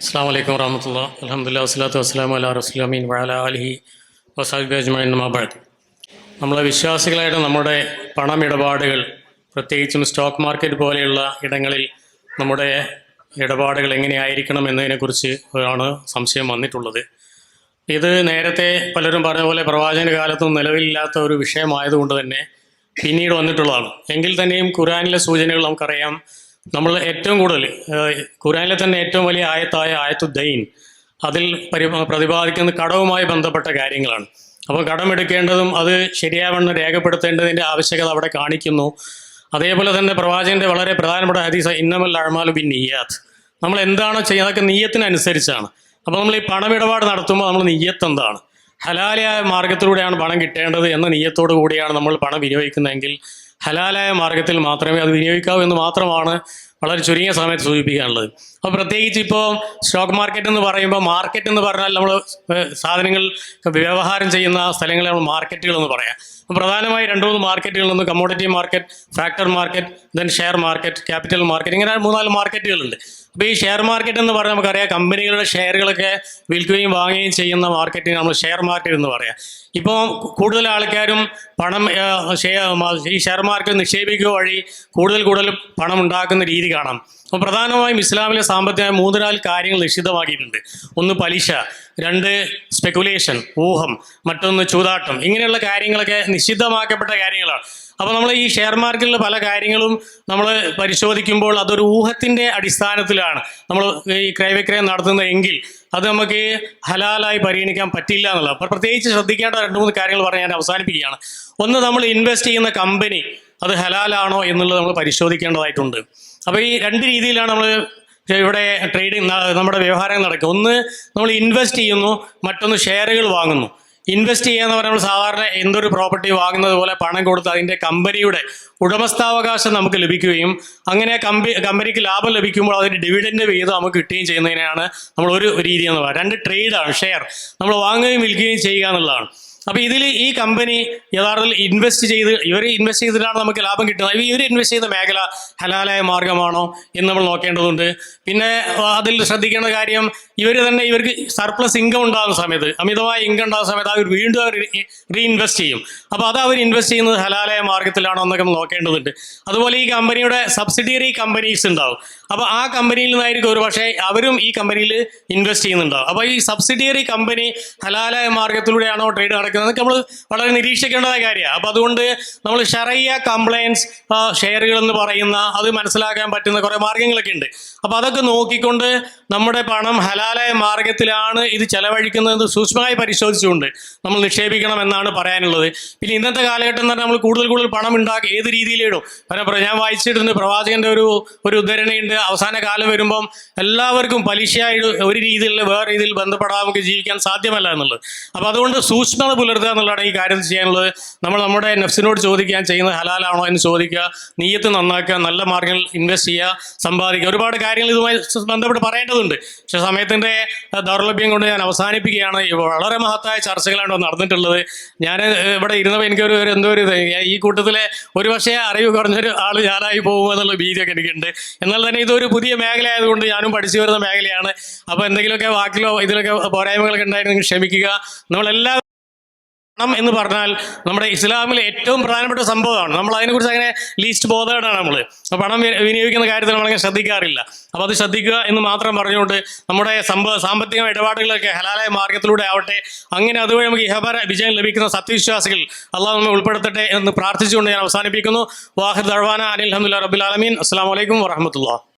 അസ്സാം വലൈക്കും വറഹമത്തുള്ള അലഹമുല്ലാ വസ്സലാത്തു വസ്സലാം അല്ല റസ്ലാമീൻ വഅല അലിഹി വസാബി അജ്മൈൻ മബാദ് നമ്മളെ വിശ്വാസികളായിട്ട് നമ്മുടെ പണമിടപാടുകൾ പ്രത്യേകിച്ചും സ്റ്റോക്ക് മാർക്കറ്റ് പോലെയുള്ള ഇടങ്ങളിൽ നമ്മുടെ ഇടപാടുകൾ എങ്ങനെയായിരിക്കണം എന്നതിനെക്കുറിച്ച് ആണ് സംശയം വന്നിട്ടുള്ളത്. ഇത് നേരത്തെ പലരും പറഞ്ഞ പോലെ പ്രവാചക കാലത്തും നിലവിലില്ലാത്ത ഒരു വിഷയമായതുകൊണ്ട് തന്നെ പിന്നീട് വന്നിട്ടുള്ളതാണ്. എങ്കിൽ തന്നെയും ഖുറാനിലെ സൂചനകൾ നമുക്കറിയാം. നമ്മൾ ഏറ്റവും കൂടുതൽ ഖുരാനിലെ തന്നെ ഏറ്റവും വലിയ ആയത്തായ ആയത്തു ദൈൻ അതിൽ പരി പ്രതിപാദിക്കുന്ന കടവുമായി ബന്ധപ്പെട്ട കാര്യങ്ങളാണ്. അപ്പോൾ കടമെടുക്കേണ്ടതും അത് ശരിയാവണ്ണം രേഖപ്പെടുത്തേണ്ടതിന്റെ ആവശ്യകത അവിടെ കാണിക്കുന്നു. അതേപോലെ തന്നെ പ്രവാചകന്റെ വളരെ പ്രധാനപ്പെട്ട ഹദീസ ഇന്നമൽ അഴമാലു ബിൻ നീയാത്ത് നമ്മൾ എന്താണോ ചെയ്യുന്നത്? അതൊക്കെ നീയത്തിനനുസരിച്ചാണ്. അപ്പോൾ നമ്മൾ ഈ പണമിടപാട് നടത്തുമ്പോൾ നമ്മൾ നീയത്ത് എന്താണ്? ഹലാലിയായ മാർഗത്തിലൂടെയാണ് പണം കിട്ടേണ്ടത് എന്ന നീയത്തോടു കൂടിയാണ് നമ്മൾ പണം വിനിയോഗിക്കുന്നതെങ്കിൽ ഹലാലായ മാർഗത്തിൽ മാത്രമേ അത് വിനിയോഗിക്കാവൂ എന്ന് മാത്രമാണ് വളരെ ചുരുങ്ങിയ സമയത്ത് സൂചിപ്പിക്കാനുള്ളത്. അപ്പോൾ പ്രത്യേകിച്ച് ഇപ്പോൾ സ്റ്റോക്ക് മാർക്കറ്റ് എന്ന് പറയുമ്പോൾ മാർക്കറ്റ് എന്ന് പറഞ്ഞാൽ നമ്മൾ സാധനങ്ങൾ വ്യവഹാരം ചെയ്യുന്ന സ്ഥലങ്ങളെ നമ്മൾ മാർക്കറ്റുകൾ എന്ന് പറയാം. പ്രധാനമായി രണ്ട് മൂന്ന് മാർക്കറ്റുകൾ ഒന്ന് commodity market factor market then share market capital market ഇങ്ങനെ മൂന്നാൽ മാർക്കറ്റുകളുണ്ട് അപ്പോൾ ഈ ഷെയർ മാർക്കറ്റ് എന്ന് പറഞ്ഞാൽ നമുക്കറിയാം കമ്പനികളുടെ ഷെയറുകളൊക്കെ വിൽക്കുകയും വാങ്ങുകയും ചെയ്യുന്ന മാർക്കറ്റിന് നമ്മൾ ഷെയർ മാർക്കറ്റ് എന്ന് പറയാം. ഇപ്പോൾ കൂടുതൽ ആൾക്കാരും പണം ഈ ഷെയർ മാർക്കറ്റ് നിക്ഷേപിക്കുക വഴി കൂടുതൽ കൂടുതൽ പണം ഉണ്ടാക്കുന്ന രീതി കാണാം. അപ്പോൾ പ്രധാനമായും ഇസ്ലാമിലെ സാമ്പത്തിക മൂന്ന് നാല് കാര്യങ്ങൾ നിഷിദ്ധമാക്കിയിട്ടുണ്ട്. ഒന്ന് പലിശ രണ്ട് സ്പെക്കുലേഷൻ ഊഹം മറ്റൊന്ന് ചൂതാട്ടം. ഇങ്ങനെയുള്ള കാര്യങ്ങളൊക്കെ നിഷിദ്ധമാക്കപ്പെട്ട കാര്യങ്ങളാണ്. അപ്പോൾ നമ്മൾ ഈ ഷെയർ മാർക്കറ്റിലെ പല കാര്യങ്ങളും നമ്മൾ പരിശോധിക്കുമ്പോൾ അതൊരു ഊഹത്തിന്റെ അടിസ്ഥാനത്തിലാണ് നമ്മൾ ഈ ക്രയവിക്രയം നടത്തുന്നത് എങ്കിൽ അത് നമുക്ക് ഹലാലായി പരിഗണിക്കാൻ പറ്റില്ല എന്നുള്ളത്. അപ്പോൾ പ്രത്യേകിച്ച് ശ്രദ്ധിക്കേണ്ട രണ്ട് മൂന്ന് കാര്യങ്ങൾ പറഞ്ഞ് ഞാൻ അവസാനിപ്പിക്കുകയാണ്. ഒന്ന് നമ്മൾ ഇൻവെസ്റ്റ് ചെയ്യുന്ന കമ്പനി അത് ഹലാലാണോ എന്നുള്ളത് നമ്മൾ പരിശോധിക്കേണ്ടതായിട്ടുണ്ട്. അപ്പോൾ ഈ രണ്ട് രീതിയിലാണ് നമ്മൾ ഇവിടെ ട്രേഡിങ് നമ്മുടെ വ്യവഹാരം നടക്കുക. ഒന്ന് നമ്മൾ ഇൻവെസ്റ്റ് ചെയ്യുന്നു മറ്റൊന്ന് ഷെയറുകൾ വാങ്ങുന്നു. ഇൻവെസ്റ്റ് ചെയ്യാന്ന് നമ്മൾ സാധാരണ എന്തൊരു പ്രോപ്പർട്ടി വാങ്ങുന്നത് പോലെ പണം കൊടുത്ത് അതിന്റെ കമ്പനിയുടെ ഉടമസ്ഥാവകാശം നമുക്ക് ലഭിക്കുകയും അങ്ങനെ കമ്പനി കമ്പനിക്ക് ലാഭം ലഭിക്കുമ്പോൾ അതിന്റെ ഡിവിഡൻഡ് വിഹിതം നമുക്ക് കിട്ടുകയും ചെയ്യുന്നതിനാണ് നമ്മൾ ഒരു രീതി എന്ന് പറയുന്നത് രണ്ട് ട്രേഡാണ് ഷെയർ നമ്മൾ വാങ്ങുകയും വിൽക്കുകയും ചെയ്യുക എന്നുള്ളതാണ്. അപ്പോൾ ഇതിൽ ഈ കമ്പനി യഥാർത്ഥത്തിൽ ഇൻവെസ്റ്റ് ചെയ്ത് ഇവർ ഇൻവെസ്റ്റ് ചെയ്തിട്ടാണ് നമുക്ക് ലാഭം കിട്ടുന്നത്. ഇവർ ഇൻവെസ്റ്റ് ചെയ്ത മേഖല ഹലാലായ മാർഗമാണോ എന്ന് നമ്മൾ നോക്കേണ്ടതുണ്ട്. പിന്നെ അതിൽ ശ്രദ്ധിക്കേണ്ട കാര്യം ഇവർ തന്നെ ഇവർക്ക് സർപ്ലസ് ഇൻകം ഉണ്ടാകുന്ന സമയത്ത് അമിതമായ ഇൻകം ഉണ്ടാകുന്ന സമയത്ത് അവർ വീണ്ടും അവർ റീഇൻവെസ്റ്റ് ചെയ്യും. അപ്പോൾ അത് അവർ ഇൻവെസ്റ്റ് ചെയ്യുന്നത് ഹലാലായ മാർഗത്തിലാണോ എന്നൊക്കെ നോക്കേണ്ടതുണ്ട്. അതുപോലെ ഈ കമ്പനിയുടെ സബ്സിഡിയറി കമ്പനീസ് ഉണ്ടാവും. അപ്പോൾ ആ കമ്പനിയിൽ നിന്നായിരിക്കും ഒരു പക്ഷേ അവരും ഈ കമ്പനിയിൽ ഇൻവെസ്റ്റ് ചെയ്യുന്നുണ്ടാവും. അപ്പോൾ ഈ സബ്സിഡിയറി കമ്പനി ഹലാലായ മാർഗത്തിലൂടെയാണോ ട്രേഡ് നമ്മൾ വളരെ നിരീക്ഷിക്കേണ്ടതായ കാര്യമാണ്. അപ്പോൾ അതുകൊണ്ട് നമ്മൾ ഷെറിയ കംപ്ലയൻസ് ഷെയറുകൾ എന്ന് പറയുന്ന അത് മനസ്സിലാക്കാൻ പറ്റുന്ന കുറേ മാർഗങ്ങളൊക്കെ ഉണ്ട്. അപ്പോൾ അതൊക്കെ നോക്കിക്കൊണ്ട് നമ്മുടെ പണം ഹലാലായ മാർഗത്തിലാണ് ഇത് ചെലവഴിക്കുന്നത് സൂക്ഷ്മമായി പരിശോധിച്ചുകൊണ്ട് നമ്മൾ നിക്ഷേപിക്കണം എന്നാണ് പറയാനുള്ളത്. പിന്നെ ഇന്നത്തെ കാലഘട്ടം തന്നെ നമ്മൾ കൂടുതൽ കൂടുതൽ പണം ഉണ്ടാക്കി ഏത് രീതിയിലിടും. കാരണം ഞാൻ വായിച്ചിട്ടുണ്ട് പ്രവാചകന്റെ ഒരു ഒരു ഉദ്ധരണിയുണ്ട്. അവസാന കാലം വരുമ്പം എല്ലാവർക്കും പലിശയായിട്ട് ഒരു രീതിയിൽ വേറെ രീതിയിൽ ബന്ധപ്പെടാതെ നമുക്ക് ജീവിക്കാൻ സാധ്യമല്ല എന്നുള്ളത്. അപ്പോൾ അതുകൊണ്ട് സൂക്ഷ്മത പുലർത്തുക എന്നുള്ളതാണ് ഈ കാര്യം ചെയ്യാനുള്ളത്. നമ്മൾ നമ്മുടെ നെഫ്സിനോട് ചോദിക്കാൻ ചെയ്യുന്നത് ഹലാലാണോ എന്ന് ചോദിക്കുക നീയത്ത് നന്നാക്കുക നല്ല മാർഗങ്ങൾ ഇൻവെസ്റ്റ് ചെയ്യുക സമ്പാദിക്കുക. ഒരുപാട് കാര്യങ്ങൾ ഇതുമായി ബന്ധപ്പെട്ട് പറയേണ്ടതുണ്ട്. പക്ഷെ സമയത്തിന്റെ ദൗർലഭ്യം കൊണ്ട് ഞാൻ അവസാനിപ്പിക്കുകയാണ്. വളരെ മഹത്തായ ചർച്ചകളാണ് നടന്നിട്ടുള്ളത്. ഞാൻ ഇവിടെ ഇരുന്നപ്പോൾ എനിക്കൊരു ഒരു എന്തോ ഒരു ഈ കൂട്ടത്തിലെ ഒരു പക്ഷേ അറിവ് കുറഞ്ഞൊരു ആൾ ഞാനായി പോകുമോ എന്നുള്ള ഭീതിയൊക്കെ എനിക്കുണ്ട്. എന്നാൽ തന്നെ ഇതൊരു പുതിയ മേഖല ആയതുകൊണ്ട് ഞാനും പഠിച്ചു വരുന്ന മേഖലയാണ്. അപ്പോൾ എന്തെങ്കിലുമൊക്കെ വാക്കിലോ ഇതിലൊക്കെ പോരായ്മകളൊക്കെ ഉണ്ടായിരുന്നെങ്കിൽ ക്ഷമിക്കുക. നമ്മളെല്ലാ പണം എന്ന് പറഞ്ഞാൽ നമ്മുടെ ഇസ്ലാമിലെ ഏറ്റവും പ്രധാനപ്പെട്ട സംഭവമാണ്. നമ്മൾ അതിനെക്കുറിച്ച് അങ്ങനെ ലീസ്റ്റ് ബോധേഡാണ് നമ്മൾ. പണം വിനിയോഗിക്കുന്ന കാര്യത്തിൽ നമ്മളങ്ങനെ ശ്രദ്ധിക്കാറില്ല. അപ്പോൾ അത് ശ്രദ്ധിക്കുക എന്ന് മാത്രം പറഞ്ഞുകൊണ്ട് നമ്മുടെ സംഭവ സാമ്പത്തിക ഇടപാടുകളൊക്കെ ഹലാലായ മാർഗത്തിലൂടെ ആവട്ടെ. അങ്ങനെ അതുവഴി നമുക്ക് ഇഹപര വിജയം ലഭിക്കുന്ന സത്യവിശ്വാസികൾ അള്ളാഹ് നമ്മെ ഉൾപ്പെടുത്തട്ടെ എന്ന് പ്രാർത്ഥിച്ചുകൊണ്ട് ഞാൻ അവസാനിപ്പിക്കുന്നു. വാഹിദ് അഴവാന അനിൽ അഹമ്മദ് റബുൽ ആലമീൻ. അസ്സാം വലൈക്കും വറഹമത്തുള്ള